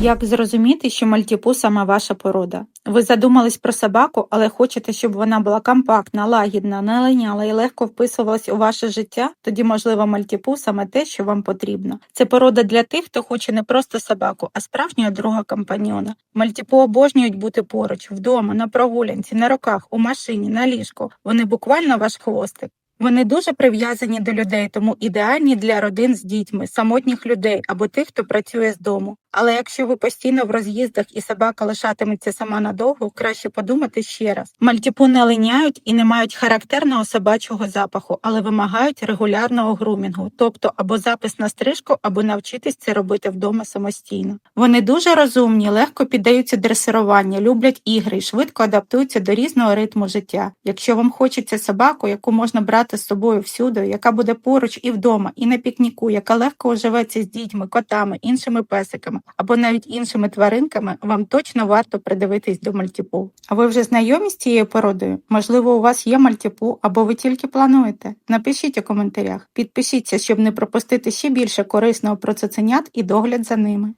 Як зрозуміти, що мальтіпу саме ваша порода? Ви задумались про собаку, але хочете, щоб вона була компактна, лагідна, не линяла і легко вписувалась у ваше життя? Тоді, можливо, мальтіпу саме те, що вам потрібно. Це порода для тих, хто хоче не просто собаку, а справжнього друга компаньйона. Мальтіпу обожнюють бути поруч, вдома, на прогулянці, на руках, у машині, на ліжку. Вони буквально ваш хвостик. Вони дуже прив'язані до людей, тому ідеальні для родин з дітьми, самотніх людей або тих, хто працює з дому. Але якщо ви постійно в роз'їздах і собака лишатиметься сама надовго, краще подумати ще раз. Мальтіпу не линяють і не мають характерного собачого запаху, але вимагають регулярного грумінгу, тобто або запис на стрижку, або навчитись це робити вдома самостійно. Вони дуже розумні, легко піддаються дресируванню, люблять ігри і швидко адаптуються до різного ритму життя. Якщо вам хочеться собаку, яку можна брати з собою всюди, яка буде поруч і вдома, і на пікніку, яка легко уживеться з дітьми, котами, іншими песиками або навіть іншими тваринками, вам точно варто придивитись до мальтіпу. А ви вже знайомі з цією породою? Можливо, у вас є мальтіпу, або ви тільки плануєте? Напишіть у коментарях. Підпишіться, щоб не пропустити ще більше корисного про цуценят і догляд за ними.